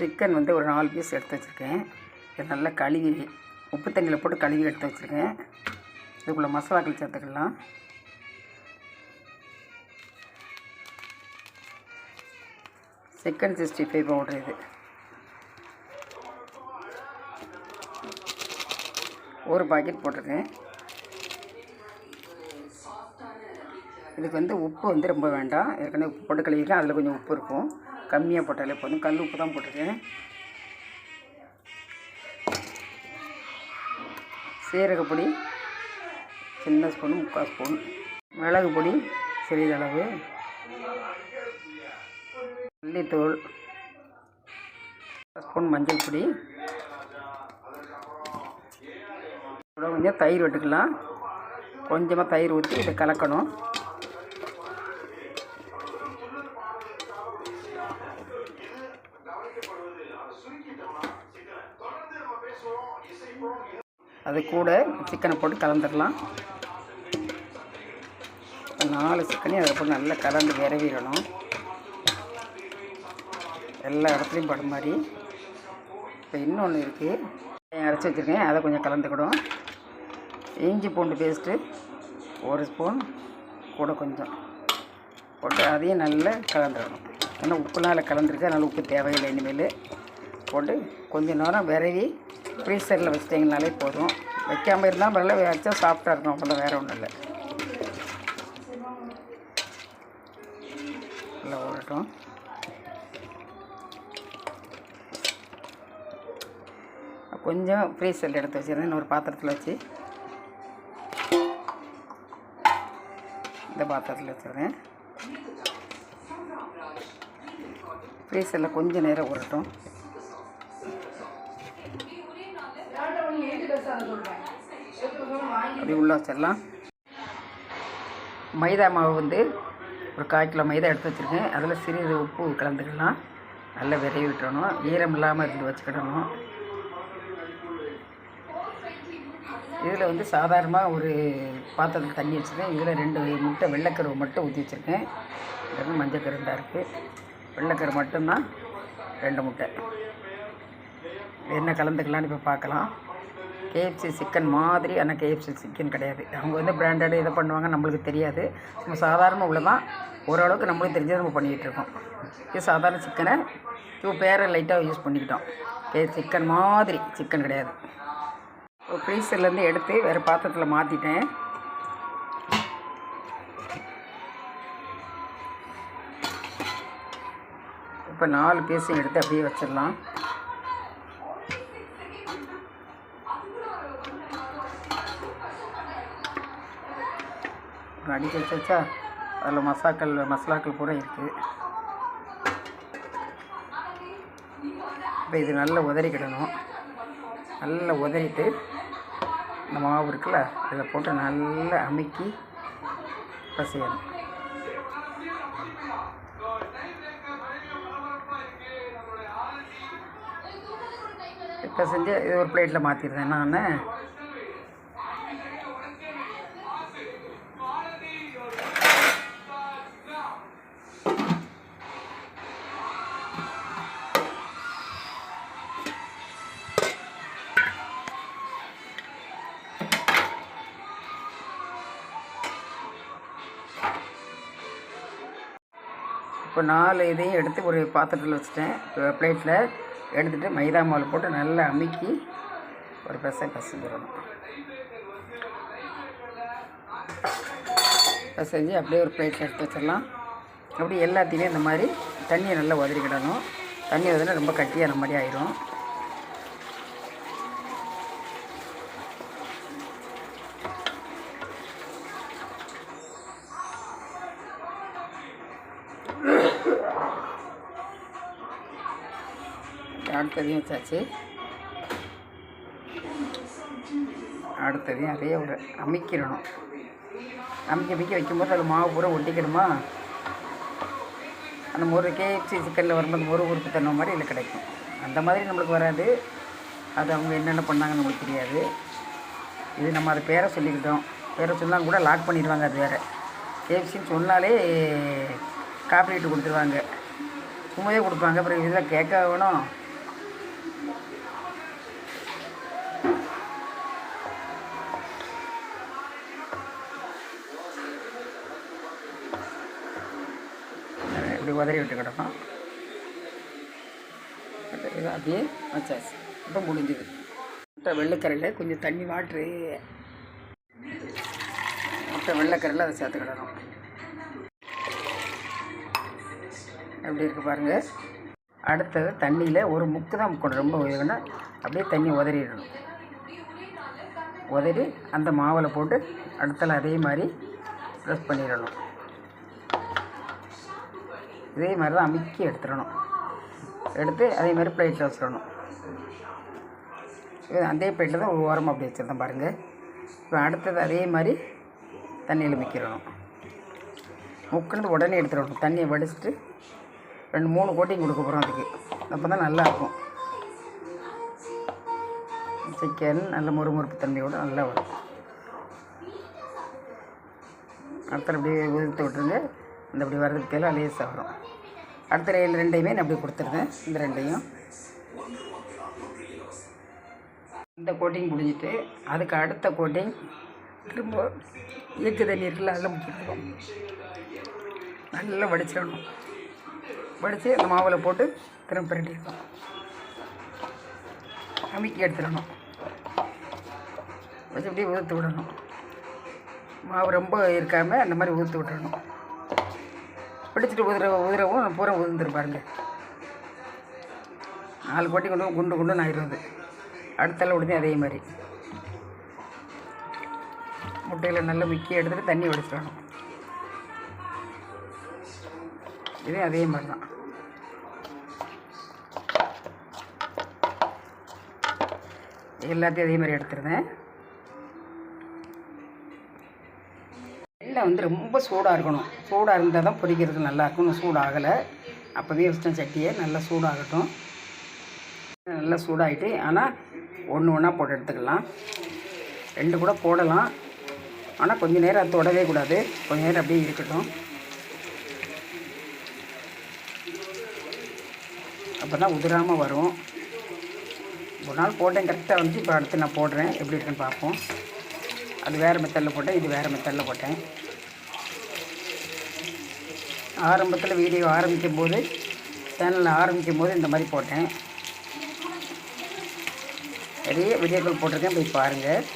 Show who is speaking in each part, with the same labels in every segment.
Speaker 1: Chicken வந்து ஒரு நாலு பீஸ் எடுத்து வச்சுருக்கேன். இதை நல்லா கழுவி உப்பு தண்ணியில் போட்டு கழுவி எடுத்து வச்சுருக்கேன். இதுக்குள்ளே மசாலாக்கள் சேர்த்துக்கலாம். சிக்கன் சிக்ஸ்டி ஃபைவ் பவுடர் இது. ஒரு பாக்கெட் போட்டிருக்கேன். இதுக்கு வந்து உப்பு வந்து ரொம்ப வேண்டாம். ஏற்கனவே உப்பு போட்டு கழுவிருக்கேன் அதில் கொஞ்சம் உப்பு இருக்கும். கம்மியாக போட்டாலே போதும். கல் உப்பு தான் போட்டிருக்கேன். சீரகப்பொடி சின்ன ஸ்பூன் முக்கால் ஸ்பூன். மிளகு பொடி சிறிதளவு. மல்லித்தூள் ஸ்பூன் மஞ்சள் பொடி. கூட கொஞ்சம் தயிர் விட்டுக்கலாம். கொஞ்சமாக தயிர் ஊற்றி இதை கலக்கணும். அது கூட சிக்கனை போட்டு கலந்துடலாம் நாலு சிக்கனையும் அதை போட்டு நல்லா கலந்து விரவிடணும். எல்லா இடத்துலையும் படும் மாதிரி. இப்போ இன்னொன்று இருக்குது அரைச்சி வச்சுருக்கேன். அதை கொஞ்சம் கலந்துக்கிடும் இஞ்சி பூண்டு பேஸ்ட்டு ஒரு ஸ்பூன் கூட கொஞ்சம் போட்டு அதையும் நல்லா கலந்துடணும் ஏன்னா உப்புலாம் அதில் கலந்துருக்கு அதனால் உப்பு தேவையில்லை இனிமேல். போட்டு கொஞ்ச நேரம் விரவி ஃப்ரீசரில் வச்சிட்டிங்கனாலே போதும். வைக்காமல் இருந்தால் நல்லா வச்சா சாஃப்டாக இருக்கும். அவ்வளோ வேறு ஒன்றும் இல்லை. நல்லா ஓடட்டும் கொஞ்சம் ஃப்ரீசரில் எடுத்து வச்சுருந்தேன். இன்னொரு பாத்திரத்தில் வச்சு. இந்த பாத்திரத்தில் வச்சுருந்தேன். ஃப்ரீசரில் கொஞ்சம் நேரம் ஓடட்டும் அப்படி உள்ளே வச்சிடலாம்? மைதா மாவு வந்து ஒரு கால் கிலோ மைதா எடுத்து வச்சுருக்கேன். அதில் சிறிது உப்பு கலந்துக்கலாம். நல்லா விரைவி விட்டுறணும். ஈரம் இல்லாமல் இருந்து வச்சுக்கிடணும். இதில் வந்து சாதாரணமாக ஒரு பாத்திரத்தில் தண்ணி வச்சுருக்கேன். இதில் ரெண்டு முட்டை வெள்ளைக்கருவை மட்டும் ஊற்றி வச்சுருக்கேன். இது மஞ்சள் கருந்தாக இருக்குது வெள்ளைக்கரு மட்டும்தான் ரெண்டு முட்டை. என்ன கலந்துக்கலான்னு இப்போ பார்க்கலாம். கேஎஃப்சி சிக்கன் மாதிரி ஆனால் கேஎஃப்சி சிக்கன் கிடையாது. அவங்க வந்து பிராண்டடு இதை பண்ணுவாங்க நம்மளுக்கு தெரியாது. நம்ம சாதாரண உள்ளதான் ஓரளவுக்கு நம்மளுக்கு தெரிஞ்சதை நம்ம பண்ணிக்கிட்டு இருக்கோம். இது சாதாரண சிக்கனை இப்போ பேரை லைட்டாக யூஸ் பண்ணிக்கிட்டோம். கே சிக்கன் மாதிரி சிக்கன் கிடையாது. ஒரு ஃப்ரீசர்லேருந்து எடுத்து வேறு பாத்திரத்தில் மாற்றிட்டேன் இப்போ நாலு பீஸையும் எடுத்து அப்படியே வச்சிடலாம். அடிக்க வச்சு வச்சா அதில் மசாக்கள் மசாலாக்கள் பூரா இருக்குது இப்போ இது நல்லா உதறிக்கிடணும். நல்லா உதறிட்டு இந்த மாவு இருக்குல்ல இதில் போட்டு நல்லா அமுக்கி பசையணும். இப்போ செஞ்சு இது ஒரு பிளேட்டில் மாற்றிடுறேன். நான் இப்போ நாலு இதையும் எடுத்து ஒரு பாத்திரத்தில் வச்சுட்டேன். பிளேட்டில் எடுத்துகிட்டு மைதா மாவு போட்டு நல்லா அமுக்கி ஒரு பெசை பசஞ்சிடணும். பசைஞ்சு அப்படியே ஒரு பிளேட்டில் எடுத்து வச்சிடலாம். அப்படி எல்லாத்தையுமே இந்த மாதிரி தண்ணியை நல்லா உதறிக்கிடணும். தண்ணி உதறினா ரொம்ப கட்டியான மாதிரி ஆயிரும். அடுத்ததையும் வச்சாச்சு. அடுத்ததையும் அதே ஒரு அமைக்கிடணும் அமைக்க அமைக்க வைக்கும்போது அது மாவு பூரா ஒட்டிக்கணுமா? அந்த ஒரு கேஎஃப்சி சிக்கனில் வரும்போது ஒரு உறுப்பு தன்ன மாதிரி இதில் கிடைக்கும். அந்த மாதிரி நம்மளுக்கு வராது. அது அவங்க என்னென்ன பண்ணாங்க நம்மளுக்கு தெரியாது. இது நம்ம அது பேரை சொல்லிக்கிட்டோம். பேரை சொன்னால் கூட லாக் பண்ணிடுவாங்க அது வேறு. கேஎஃப்சின்னு சொன்னாலே காப்பீட்டு கொடுத்துருவாங்க. சும்மாவே கொடுப்பாங்க. அப்புறம் இதில் கேட்க வேணும். இப்படி உதறி விட்டுக்கிடணும் இது அப்படியே வச்சாச்சு. இப்போ முடிஞ்சுது. முட்டை வெள்ளைக்கரையில் கொஞ்சம் தண்ணி வாட்ரு. முட்டை வெள்ளைக்கரையில் அதை சேர்த்துக்கிடணும். எப்படி இருக்குது பாருங்கள் அடுத்தது தண்ணியில் ஒரு முக்கு தான் முக்கணும் ரொம்ப வேணும் அப்படியே தண்ணி உதறிடணும். உதறி அந்த மாவில் போட்டு அடுத்தால் அதே மாதிரி ப்ரெஸ் பண்ணிடணும். இதே மாதிரி தான் அமுக்கி எடுத்துடணும். எடுத்து அதே மாதிரி பிளேட்டில் வச்சிடணும். இது அதே பிளேட்டில் தான் ஒரு ஓரமாக அப்படி வச்சுருந்தேன் பாருங்கள் இப்போ அடுத்தது அதே மாதிரி தண்ணியில் மிக்கிடணும். முக்கினது உடனே எடுத்துடணும். தண்ணியை வடிச்சிட்டு ரெண்டு மூணு கோட்டிங் கொடுக்க போகிறோம் அதுக்கு. அப்போ தான் நல்லாயிருக்கும் சிக்கன் நல்ல முறுமுறுப்பு தன்மையோடு நல்லா வரும். அடுத்த அப்படியே உதிர்த்து விட்டுருங்க. இந்த அப்படி வர்றதுக்கு தேவை லேசாக வரும். அடுத்த ரெண்டு ரெண்டையுமே நான் அப்படியே கொடுத்துருந்தேன் இந்த ரெண்டையும். இந்த கோட்டிங் முடிஞ்சிட்டு அதுக்கு அடுத்த கோட்டிங் திரும்ப இயக்கு தண்ணி இருக்குல்ல அதில் முடிச்சிருக்கோம் நல்லா வடிச்சிடணும். வடித்து அந்த மாவில் போட்டு திரும்ப பிரட்டிடணும் அமுக்கி எடுத்துடணும். வச்சு அப்படியே ஊற்றி விடணும். மாவு ரொம்ப இருக்காமல் அந்த மாதிரி ஊற்றி விட்டுறணும். பிடிச்சிட்டு உதிர உதிரவும் பூரா உதிர்ந்துரு பாருங்க. நாலு கோட்டி கொண்டு குண்டு குண்டு ஆயிடுறது. அடுத்தால உடனே அதே மாதிரி. முட்டையில் நல்லா மிக்கி எடுத்துகிட்டு தண்ணி வடிச்சிடணும். இதே அதே மாதிரி தான். எல்லாத்தையும் அதே மாதிரி எடுத்துருந்தேன். எண்ணெய் வந்து ரொம்ப சூடாக இருக்கணும். சூடாக இருந்தால் தான் பொரிக்கிறதுக்கு நல்லாயிருக்கும் இன்னும் சூடாகலை. அப்போவே வச்சிட்டேன் சட்டியை நல்லா சூடாகட்டும். நல்லா சூடாகிட்டு ஆனால் ஒன்று ஒன்றா போட்டு எடுத்துக்கலாம். ரெண்டு கூட போடலாம். ஆனால் கொஞ்சம் நேரம் அது தொடவே கூடாது. கொஞ்ச நேரம் அப்படியே இருக்கட்டும். அப்போ தான் உதிராமல் வரும். ஒரு நாள் போட்டேன். கரெக்டாக வந்து இப்போ அடுத்து நான் போடுறேன். எப்படி இருக்குன்னு பார்ப்போம். அது வேறு மெத்தடில் போட்டேன். இது வேறு மெத்தடில் போட்டேன். ஆரம்பத்தில் வீடியோ ஆரம்பிக்கும் போது சேனலில் ஆரம்பிக்கும் போது இந்த மாதிரி போட்டேன். நிறைய வீடியோக்கள் போட்டிருக்கேன். போய் பாருங்கள்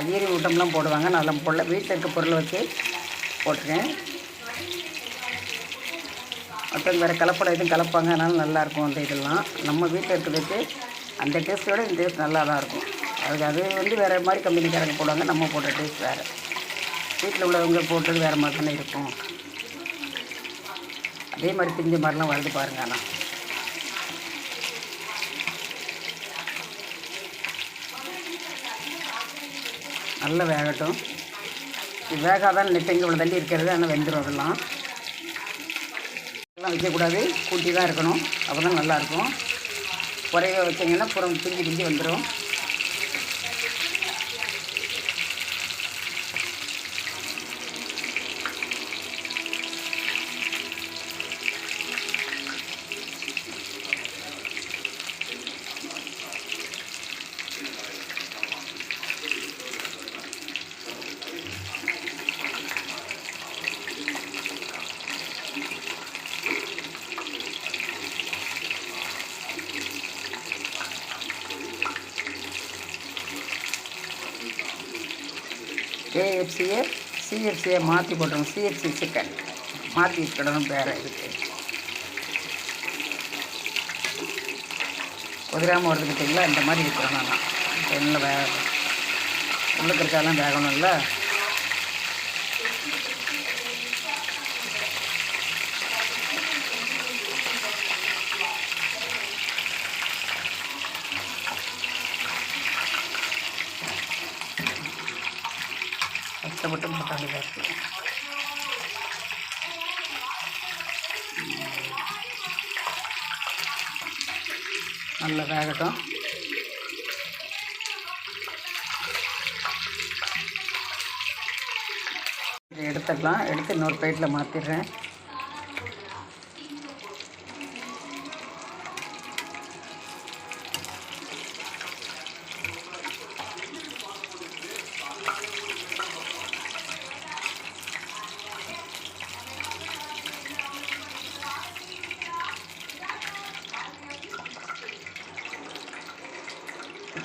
Speaker 1: அடியரி ஊட்டம்லாம் போடுவாங்க. நான் போடல வீட்டில் இருக்க பொருளை வச்சு போட்டிருக்கேன். மற்றவங்க வேறு கலப்படம் எதுவும் கலப்பாங்க. அதனால நல்லாயிருக்கும் அந்த இதெல்லாம். நம்ம வீட்டில் இருக்கிறதுக்கு அந்த டேஸ்ட்டோட இந்த டேஸ்ட் நல்லா தான் இருக்கும். அதுக்கு அது வந்து வேறு மாதிரி கம்பெனிக்காரங்க போடுவாங்க. நம்ம போட்ட டேஸ்ட் வேறு. வீட்டில் உள்ளவங்க போட்டது வேறு மாதிரி தானே இருக்கும். அதே மாதிரி பிஞ்சு மாதிரிலாம் வருது பாருங்க ஆனால் நல்லா வேகட்டும். வேகாதான் நெட்டங்க இவ்வளோ தள்ளி இருக்கிறது ஆனால் வெந்துடும் அதெல்லாம். எல்லாம் வைக்கக்கூடாது. கூட்டி தான் இருக்கணும். அப்போ தான் நல்லாயிருக்கும் குறைய வச்சிங்கன்னா புறம் பிஞ்சு பிஞ்சு வந்துடும் கேஎஃப்சியை சிஎஃப்சியை மாற்றி போட்டுருங்க சிஎஃப்சி சிக்கன். மாற்றி வச்சுக்கிடணும் பேரை இதுக்கு. குதிராமல் வருது பார்த்தீங்களா இந்த மாதிரி இருக்கிறோம் நான். எண்ணெயில் வேக உள்ளுக்கு இருக்காலாம் வேகணும்ல? கஷ்டப்பட்டு போட்டாங்க ஜாஸ்தி நல்லா வேகட்டும். இதை எடுத்துடலாம் எடுத்து இன்னொரு பிளேட்டில் மாற்றிடுறேன்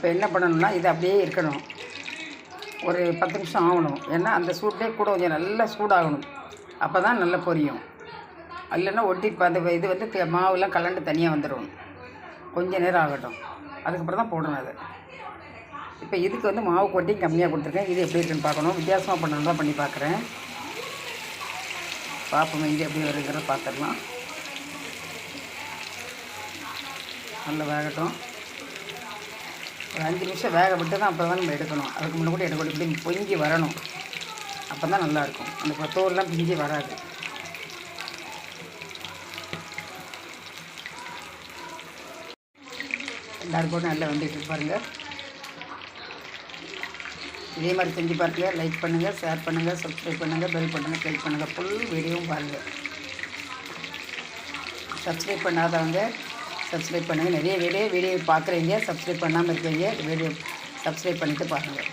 Speaker 1: இப்போ என்ன பண்ணணும்னா இது அப்படியே இருக்கணும். ஒரு பத்து நிமிஷம் ஆகணும். ஏன்னா அந்த சூட்லேயே கூட கொஞ்சம் நல்லா சூடாகணும். அப்போ தான் நல்லா பொரியும். இல்லைன்னா ஒட்டி இப்போ அந்த இது வந்து மாவுலாம் கலண்டு தனியாக வந்துடும் கொஞ்ச நேரம் ஆகட்டும். அதுக்கப்புறம் தான் போடணும் அது. இப்போ இதுக்கு வந்து மாவு கொட்டி கம்மியாக கொடுத்துருக்கேன். இது எப்படி இருக்குன்னு பார்க்கணும். வித்தியாசமாக பண்ணணும் தான் பண்ணி பார்க்குறேன். பார்ப்போம் இங்கே எப்படி வருங்கிறத பார்த்துடலாம். நல்லா வேகட்டும். ஒரு அஞ்சு நிமிஷம் வேக விட்டு தான் அப்போ தான் நம்ம எடுக்கணும். அதுக்கு முன்னே கூட எடுக்கணும் இப்படி பொங்கி வரணும். அப்போ தான் நல்லாயிருக்கும். அந்த தோல்லாம் பிஞ்சு வராது. எல்லாருக்கும் நல்லா வந்துட்டு பாருங்கள் இதே மாதிரி செஞ்சு பார்க்கல லைக் பண்ணுங்கள் ஷேர் பண்ணுங்கள் சப்ஸ்கிரைப் பண்ணுங்கள் பெல் பட்டனை கிளிக் பண்ணுங்கள் ஃபுல் வீடியோவும் பாருங்கள் சப்ஸ்கிரைப் பண்ணாதவங்க சப்ஸ்கிரைப் பண்ணுங்கள் நிறைய வீடியோ வீடியோ பார்க்குறீங்க. சப்ஸ்கிரைப் பண்ணாமல் இருக்கீங்க. வீடியோ சப்ஸ்கிரைப் பண்ணிவிட்டு பாருங்கள்